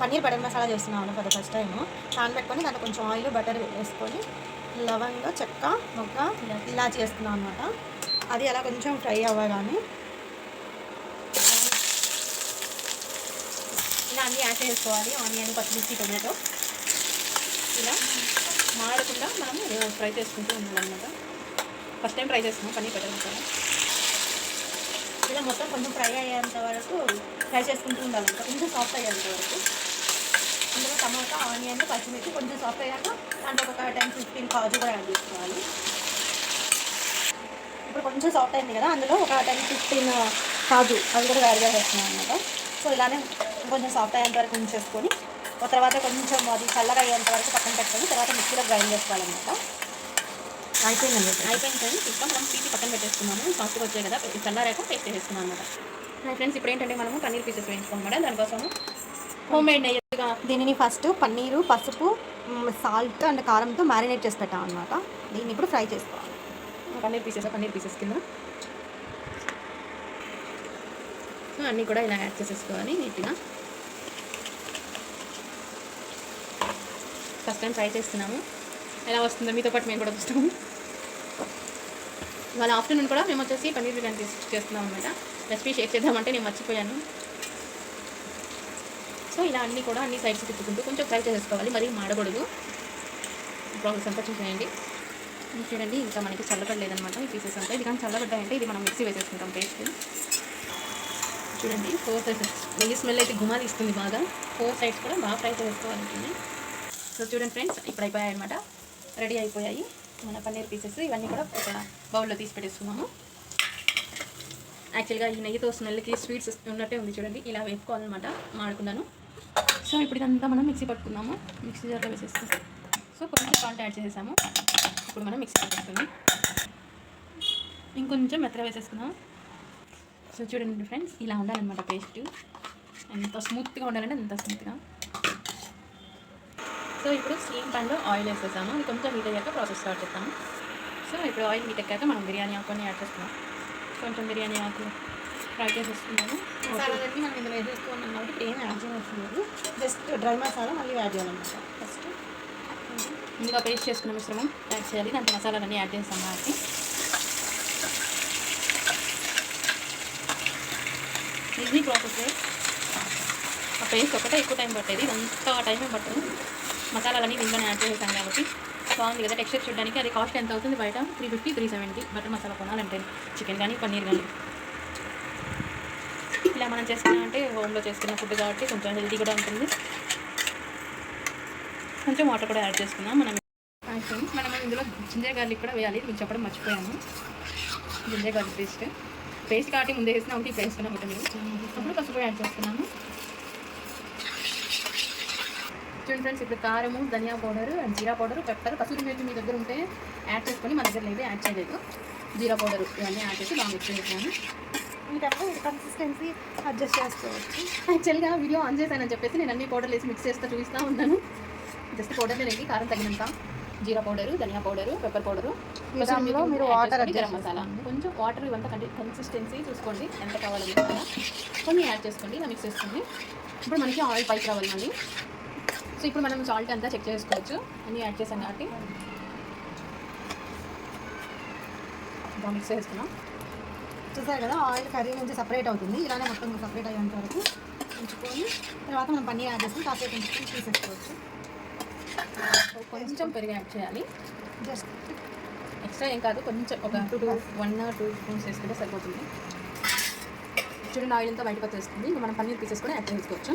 Paneer butter masala చేస్తున్నాను for the first time పెట్టుకొని దాంట్లో కొంచెం ఆయిల్ బటర్ వేసుకొని లవంగ చెక్క మొక్క ఇలా చేస్తున్నాం అనమాట అది అలా కొంచెం ఫ్రై అవ్వగానే ఇలా అన్నీ యాడ్ చేసుకోవాలి. ఆనియన్ పచ్చిమిర్చి టొమాటో. ఇలా మాడకుండా మనం ఫ్రై చేసుకుంటూ ఉన్నాం అనమాట ఫస్ట్ టైం ట్రై చేస్తున్నాం పన్నీర్ బటర్ మసాలా. ఇలా మొత్తం కొంచెం ఫ్రై అయ్యేంత వరకు ఫ్రై చేసుకుంటూ ఉండాలంట కొంచెం సాఫ్ట్ అయ్యేంత వరకు. ఇందులో టమాటా ఆనియన్ పచ్చిమిర్చి కొంచెం సాఫ్ట్ అయ్యాక దాంట్లో ఒక టెన్ ఫిఫ్టీన్ కాజు కూడా యాడ్ చేసుకోవాలి. ఇప్పుడు కొంచెం సాఫ్ట్ అయింది కదా అందులో ఒక టెన్ ఫిఫ్టీన్ కాజు అవి కూడా యాడ్ చేసేస్తున్నాను అనమాట సో ఇలానే కొంచెం సాఫ్ట్ అయ్యేంత వరకు ఉంచేసుకొని తర్వాత కొంచెం అది చల్లగా అయ్యేంత వరకు పక్కన పెట్టుకొని తర్వాత మిక్సీలో గ్రైండ్ చేసుకోవాలన్నమాట. అయిపోయిందండి. అయిపోయింది ఫ్రెండ్స్ ఇంకా మనం తీసి పక్కన పెట్టేసుకున్నాము. సాఫ్ట్గా వచ్చాయి కదా చల్లారాక పేస్ట్ చేసేసుకున్నాం అనమాట ఫ్రెండ్స్ ఇప్పుడు ఏంటంటే మనము పన్నీర్ పీసెస్ వేయించుకోమాట దానికోసము హోమ్ మేడ్ నెయ్యిగా దీనిని ఫస్ట్ పన్నీరు పసుపు సాల్ట్ అండ్ కారంతో మ్యారినేట్ చేసి పెట్టాం అనమాట దీన్ని ఇప్పుడు ఫ్రై చేసుకోవాలి. పన్నీర్ పీసెస్ పన్నీర్ పీసెస్ కింద. సో అన్నీ కూడా ఇలా యాడ్ చేసేసుకోవాలి నీట్గా. ఫస్ట్ టైం ట్రై చేస్తున్నాము. ఎలా వస్తుందో మీతో పాటు మేము కూడా చూస్తాము. వాళ్ళ ఆఫ్టర్నూన్ కూడా మేము వచ్చేసి పన్నీర్ బిర్యానీ చేస్తున్నాం అనమాట రెసిపీ షేర్ చేద్దామంటే నేను మర్చిపోయాను. సో ఇలా అన్నీ కూడా అన్ని సైడ్స్ తిప్పుకుంటూ కొంచెం ఫ్రై చేసేసుకోవాలి. మరి మాడకూడదు. ప్రాసెస్ అంతా చూసేయండి. చూడండి ఇంకా మనకి చల్లబడలేదనమాట ఈ పీసెస్ అంతా. ఇది కానీ చల్లబడ్డాయంటే ఇది మనం మిక్సీ వేసేసుకుంటాం పేస్ట్ చూడండి ఫోర్ సైడ్స్ నెయ్యి స్మెల్ అయితే గుమాలి ఇస్తుంది బాగా. ఫోర్ సైడ్స్ కూడా బాగా ఫ్రై చేసుకోవాలి సో చూడండి ఫ్రెండ్స్ ఇప్పుడు అయిపోయాయి అనమాట రెడీ అయిపోయాయి. మన పన్నీర్ పీసెస్ ఇవన్నీ కూడా ఒక బౌల్లో తీసి పెట్టేసుకున్నాము. యాక్చువల్గా ఈ నెయ్యితో స్మెల్కి స్వీట్స్ ఉన్నట్టే ఉంది చూడండి ఇలా వేపుకోవాలన్నమాట మాడుకున్నాను. సో ఇప్పుడు ఇదంతా మనం మిక్సీ పట్టుకుందాము మిక్సీ జార్లో వేసేస్తాం సో కొంచెం సాల్ట్ యాడ్ చేసేసాము. ఇప్పుడు మనం మిక్సీ పట్టేస్తుంది. ఇంకొంచెం మెత్తగా వేసేసుకున్నాము సో చూడండి ఫ్రెండ్స్ ఇలా ఉండాలన్నమాట పేస్ట్ ఎంత స్మూత్గా ఉండాలంటే అంత స్మూత్గా సో ఇప్పుడు స్టీమ్ ప్యాన్లో ఆయిల్ వేసేసాము అది కొంచెం హీట్ అయ్యాక ప్రాసెస్ స్టార్ట్ చేస్తాము సో ఇప్పుడు ఆయిల్ హీట్ ఎక్కాక మనం బిర్యానీ ఆకుని యాడ్ చేస్తున్నాం. కొంచెం బిర్యానీ ఆకు ఫ్రై చేసేస్తున్నాము మసాలాలన్నీ మనం ఇందులో వేసేసుకున్నాం కాబట్టి ఇప్పుడు ఏం యాడ్ చేయవలసింది జస్ట్ డ్రై మసాలా మళ్ళీ యాడ్ చేయాలన్నమాట. ఫస్ట్ ముందుగా పేస్ట్ చేసుకున్న మిశ్రమం యాడ్ చేయాలి. దాంట్లో మసాలాలన్నీ యాడ్ చేస్తాం కాబట్టి. ఈజీ ప్రాసెస్ ఆ పేస్ట్ ఒకటే ఎక్కువ టైం పట్టేది. ఇదంతా టైం ఏం పట్టదు. మసాలాలన్నీ దీంట్లోనే యాడ్ చేసేసాం కాబట్టి బాగుంది కదా టెక్స్చర్ చూడడానికి. అది కాస్ట్ ఎంత అవుతుంది బయట? Three fifty three seventy butter masala కొనాలంటే చికెన్ కానీ పన్నీర్ కానీ. ఇలా మనం చేసుకున్నామంటే హోమ్లో చేసుకున్న ఫుడ్ కాబట్టి కొంచెం హెల్తీ కూడా ఉంటుంది. కొంచెం వాటర్ కూడా యాడ్ చేసుకుందాం. మనం మనం ఇందులో జింజర్ గార్లిక్ కూడా వేయాలి. మీకు చెప్పడం మర్చిపోయాము జింజర్ గార్లిక్ పేస్ట్ పేస్ట్ కాబట్టి ముందే వేసిన ఒకటి వేసుకున్నాం ఒకటి మీరు. అప్పుడు పసుపు యాడ్ చేస్తున్నాము చూడండి ఫ్రెండ్స్ ఇప్పుడు కారము ధనియా పౌడర్ జీరా పౌడర్ పెప్పర్ కసూరి మేతి మీ దగ్గర ఉంటే యాడ్ చేసుకొని మన దగ్గర లేదు యాడ్ చేయలేదు. జీరా పౌడర్ ఇవన్నీ యాడ్ చేసి బాగా మిక్స్ ఇది కన్సిస్టెన్సీ అడ్జస్ట్ చేసుకోవచ్చు. యాక్చువల్గా వీడియో ఆన్ చేశానని చెప్పేసి నేను అన్ని పౌడర్లు వేసి మిక్స్ చేస్తూ చూపిస్తూ ఉంటాను జస్ట్ పౌడర్ లేదండి కారం తగినంత జీరా పౌడరు ధనియా పౌడరు పెప్పర్ పౌడరు మీరు వాటర్ గరం మసాలా. కొంచెం వాటర్ ఇవంతా కన్సిస్టెన్సీ చూసుకోండి. ఎంత కావాలో మసాలా కొన్ని యాడ్ చేసుకోండి ఇలా మిక్స్ చేసుకోండి. ఇప్పుడు మనకి ఆయిల్ పైకి రావాలి మళ్ళీ సో ఇప్పుడు మనం సాల్ట్ అంతా చెక్ చేసుకోవచ్చు. అన్నీ యాడ్ చేసాం కాబట్టి బాగా మిక్స్ చేసుకున్నాం చూసారు కదా ఆయిల్ కర్రీ నుంచి సపరేట్ అవుతుంది. ఇలానే మొత్తం సపరేట్ అయ్యేంత వరకు ఉంచుకొని తర్వాత మనం పన్నీర్ యాడ్ చేసుకుని కాసేపు ఉంచుకొని తీసేసుకోవచ్చు. కొంచెం పెరుగు యాడ్ చేయాలి. జస్ట్ ఎక్స్ట్రా ఏం కాదు కొంచెం ఒక two two one two spoons వేసుకుంటే సరిపోతుంది. చూడండి ఆయిల్ అంతా బయటకు వచ్చేస్తుంది. ఇంకా మనం పన్నీర్ పీసెస్ కూడా యాడ్ చేసుకోవచ్చు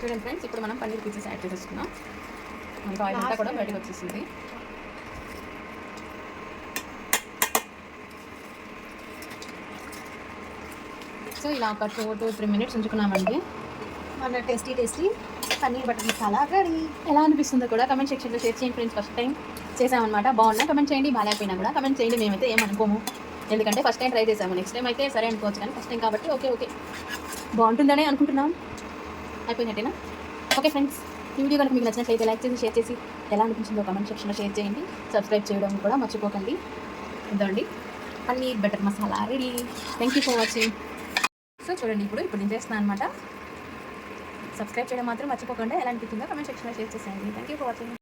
చూడండి ఫ్రెండ్స్ ఇప్పుడు మనం పన్నీర్ పీసెస్ యాడ్ చేసేసుకున్నాం మనకి ఆయిల్ అంతా కూడా బయటకు వచ్చేసింది. సో ఇలా ఒక టూ టూ త్రీ మినిట్స్ ఉంచుకున్నామండి. మన tasty tasty paneer butter masala ready. ఎలా అనిపిస్తుందో కూడా కమెంట్ సెక్షన్లో షేర్ చేయండి ఫ్రెండ్స్ ఫస్ట్ టైం చేసామన్నమాట. బాగున్నా కమెంట్ చేయండి బాగాలేకపోయినా కూడా కమెంట్ చేయండి. మేమైతే ఏమనుకోము ఎందుకంటే ఫస్ట్ టైం ట్రై చేసాము. నెక్స్ట్ టైం అయితే సరే అనుకోవచ్చు కానీ ఫస్ట్ టైం కాబట్టి ఓకే ఓకే బాగుంటుందనే అనుకుంటున్నాం. అయిపోయినట్టేనా ఓకే ఫ్రెండ్స్ ఈ వీడియో కనుక మీకు నచ్చినట్లయితే లైక్ చేసి షేర్ చేసి ఎలా అనిపించిందో కమెంట్ సెక్షన్లో షేర్ చేయండి. సబ్స్క్రైబ్ చేయడం కూడా మర్చిపోకండి. ఇదండి. Paneer butter masala ready. Thank you for watching so చూడండి ఇప్పుడు ఇప్పుడు నేను చేస్తున్నాను అనమాట సబ్స్క్రైబ్ చేయడం మాత్రం మర్చిపోకుండా ఎలా అనిపించిందో కమెంట్ సెక్షన్లో షేర్ చేసేయండి. Thank you for watching